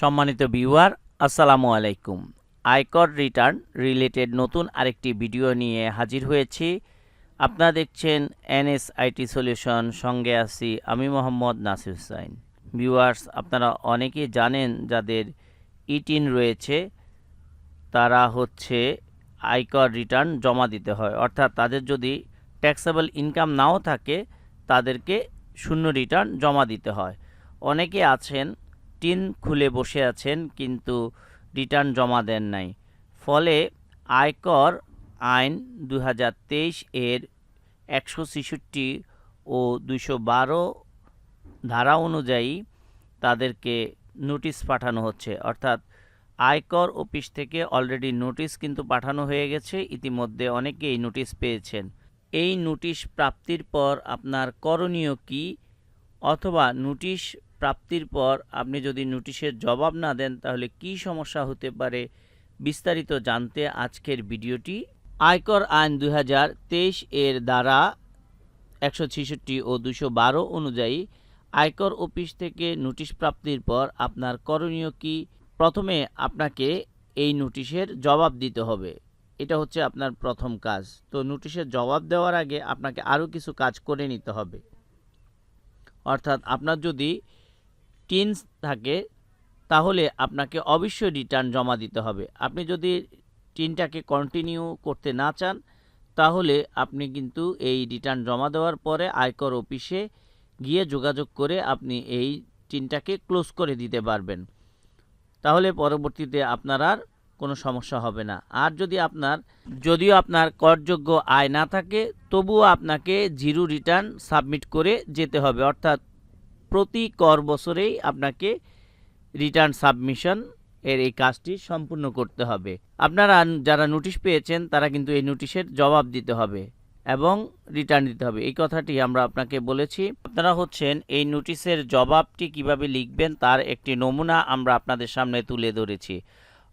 সম্মানিত ভিউয়ার, আসসালামু আলাইকুম। আয়কর রিটার্ন রিলেটেড নতুন আরেকটি ভিডিও নিয়ে হাজির হয়েছি। আপনারা দেখছেন এনএস আইটি সলিউশন, সঙ্গে আছি আমি মোহাম্মদ নাসির হুসাইন ভিউয়ার্স, আপনারা অনেকেই জানেন যাদের ইটিন রয়েছে, তারা হচ্ছে আয়কর রিটার্ন জমা দিতে হয়। অর্থাৎ তাদের যদি ট্যাক্সেবল ইনকাম নাও থাকে, তাদেরকে শূন্য রিটার্ন জমা দিতে হয়। অনেকে আছেন টিন খুলে বসে আছেন, কিন্তু রিটার্ন জমা দেন নাই। ফলে আয়কর আইন দু হাজার তেইশ এর একশো ছেষট্টি ও দুইশো বারো ধারা অনুযায়ী তাদেরকে নোটিশ পাঠানো হচ্ছে। অর্থাৎ আয়কর অফিস থেকে অলরেডি নোটিশ কিন্তু পাঠানো হয়ে গেছে, ইতিমধ্যে অনেকেই নোটিশ পেয়েছেন। এই নোটিশ প্রাপ্তির পর আপনার করণীয় কি? অথবা নোটিশ প্রাপ্তির পর আপনি যদি নোটিশের জবাব না দেন, তাহলে কি সমস্যা হতে পারে বিস্তারিত জানতে আজকের ভিডিওটি আয়কর আইন দু হাজার তেইশ এর দ্বারা একশো ছেষট্টি ও দুশো অনুযায়ী আয়কর অফিস থেকে নোটিশ প্রাপ্তির পর আপনার করণীয় কি? প্রথমে আপনাকে এই নোটিশের জবাব দিতে হবে। এটা হচ্ছে আপনার প্রথম কাজ। তো নোটিশের জবাব দেওয়ার আগে আপনাকে আরও কিছু কাজ করে নিতে হবে। অর্থাৎ আপনার যদি টিনস থাকে, তাহলে আপনাকে অবশ্যই রিটার্ন জমা দিতে হবে। আপনি যদি টিনটাকে কন্টিনিউ করতে না চান, তাহলে আপনি কিন্তু এই রিটার্ন জমা দেওয়ার পরে আয়কর অফিসে গিয়ে যোগাযোগ করে আপনি এই টিনটাকে ক্লোজ করে দিতে পারবেন। তাহলে পরবর্তীতে আপনার আর কোনো সমস্যা হবে না। আর যদি আপনার, যদিও আপনার করযোগ্য আয় না থাকে, তবুও আপনাকে জিরো রিটার্ন সাবমিট করে যেতে হবে। অর্থাৎ প্রতি কর বছরেই আপনাকে রিটার্ন সাবমিশন এর এই কাজটি সম্পূর্ণ করতে হবে। আপনারা যারা নোটিশ পেয়েছেন, তারা কিন্তু এই নোটিশের জবাব দিতে হবে এবং রিটার্ন দিতে হবে। এই কথাটি আমরা আপনাকে বলেছি। আপনারা হচ্ছেন এই নোটিশের জবাবটি কীভাবে লিখবেন, তার একটি নমুনা আমরা আপনাদের সামনে তুলে ধরেছি।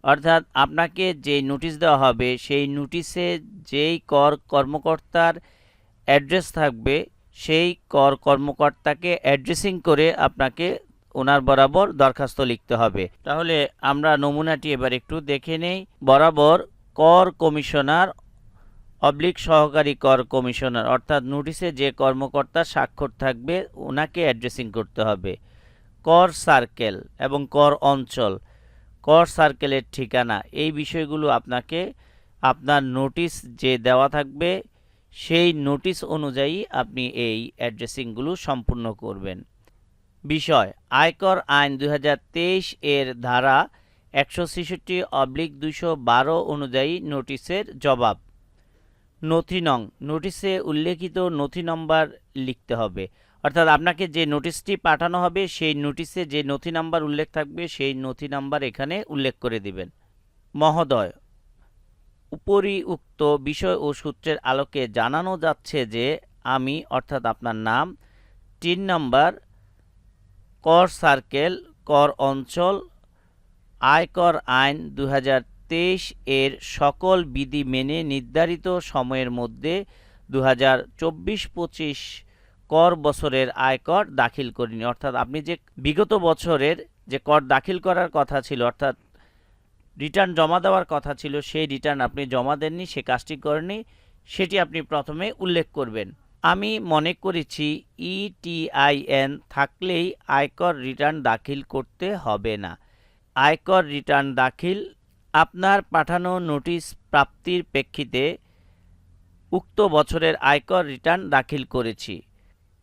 অর্থাৎ আপনাকে যে নোটিশ দেওয়া হবে, সেই নোটিশে যেই কর কর্মকর্তার অ্যাড্রেস থাকবে সেই কর কর্মকর্তাকে অ্যাড্রেসিং করে আপনাকে ওনার বরাবর দরখাস্ত লিখতে হবে। তাহলে আমরা নমুনাটি এবার একটু দেখে নেই। বরাবর কর কমিশনার, অবলিক সহকারী কর কমিশনার, অর্থাৎ নোটিশে যে কর্মকর্তা স্বাক্ষর থাকবে, ওনাকে অ্যাড্রেসিং করতে হবে। কর সার্কেল এবং কর অঞ্চল, কর সার্কেলের ঠিকানা, এই বিষয়গুলো আপনাকে আপনার নোটিশ যে দেওয়া থাকবে সেই নোটিশ অনুযায়ী আপনি এই অ্যাড্রেসিংগুলো সম্পূর্ণ করবেন। বিষয়, আয়কর আইন দু হাজার তেইশ এর ধারা একশো ছেষট্টি অবলিক দুশো বারো অনুযায়ী নোটিশের জবাব। নথি নং নোটিশে উল্লেখিত নথি নম্বর লিখতে হবে। অর্থাৎ আপনাকে যে নোটিশটি পাঠানো হবে, সেই নোটিশে যে নথি নাম্বার উল্লেখ থাকবে, সেই নথি নাম্বার এখানে উল্লেখ করে দিবেন। মহোদয় উপরি উক্ত বিষয় ও সূত্রের আলোকে জানানো যাচ্ছে যে আমি, অর্থাৎ আপনার নাম, তিন নম্বর, কর সার্কেল, কর অঞ্চল, আয়কর আইন দু হাজার তেইশ এর সকল বিধি মেনে নির্ধারিত সময়ের মধ্যে দু হাজার কর বছরের আয়কর দাখিল করিনি। অর্থাৎ আপনি যে বিগত বছরের যে কর দাখিল করার কথা ছিল, অর্থাৎ রিটার্ন জমা দেওয়ার কথা ছিল, সেই রিটার্ন আপনি জমা দেননি, সে কাজটি করেনি সেটি আপনি প্রথমে উল্লেখ করবেন। আমি মনে করেছি ইটিআইএন থাকলেই আয়কর রিটার্ন দাখিল করতে হবে না। আয়কর রিটার্ন দাখিল, আপনার পাঠানো নোটিশ প্রাপ্তির প্রেক্ষিতে উক্ত বছরের আয়কর রিটার্ন দাখিল করেছি।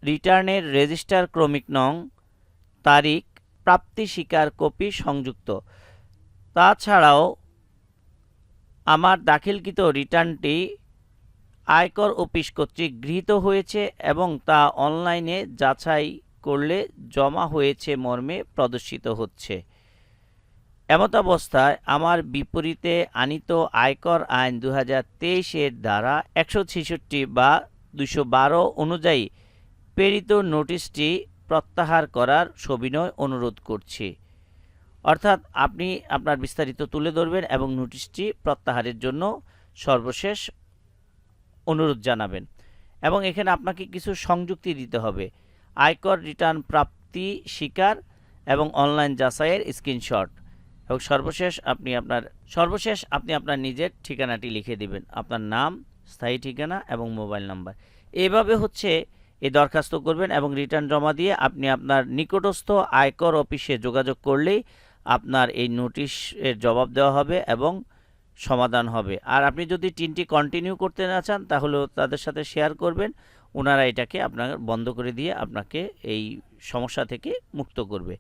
রিটার্নের রেজিস্টার ক্রমিক নং, তারিখ, প্রাপ্তি স্বীকার কপি সংযুক্ত। তাছাড়াও, আমার দাখিলকৃত রিটার্নটি আয়কর অফিস কর্তৃক গৃহীত হয়েছে এবং তা অনলাইনে যাচাই করলে জমা হয়েছে মর্মে প্রদর্শিত হচ্ছে। এমতাবস্থায় আমার বিপরীতে আনিত আয়কর আইন দু এর দ্বারা একশো ছেষট্টি বা দুশো অনুযায়ী প্রেরিত নোটিশটি প্রত্যাহার করার সবিনয় অনুরোধ করছি। অর্থাৎ আপনি আপনার বিস্তারিত তুলে ধরবেন এবং নোটিশটি প্রত্যাহারের জন্য সর্বশেষ অনুরোধ জানাবেন। এবং এখানে আপনাকে কিছু সংযুক্তি দিতে হবে। আয়কর রিটার্ন প্রাপ্তি স্বীকার এবং অনলাইন যাচাইয়ের স্ক্রিনশট। এবং সর্বশেষ আপনি আপনার, সর্বশেষ আপনি আপনার নিজের ঠিকানাটি লিখে দিবেন। আপনার নাম, স্থায়ী ঠিকানা এবং মোবাইল নাম্বার। এভাবে হচ্ছে এই দরখাস্ত করবেন এবং রিটার্ন জমা দিয়ে আপনি আপনার নিকটস্থ আয়কর অফিসে যোগাযোগ করলেই আপনার এই নোটিশের জবাব দেওয়া হবে এবং সমাধান হবে। আর আপনি যদি টিনটি কন্টিনিউ করতে না চান তাহলেও তাদের সাথে শেয়ার করবেন। ওনারা এটাকে আপনার বন্ধ করে দিয়ে আপনাকে এই সমস্যা থেকে মুক্ত করবে।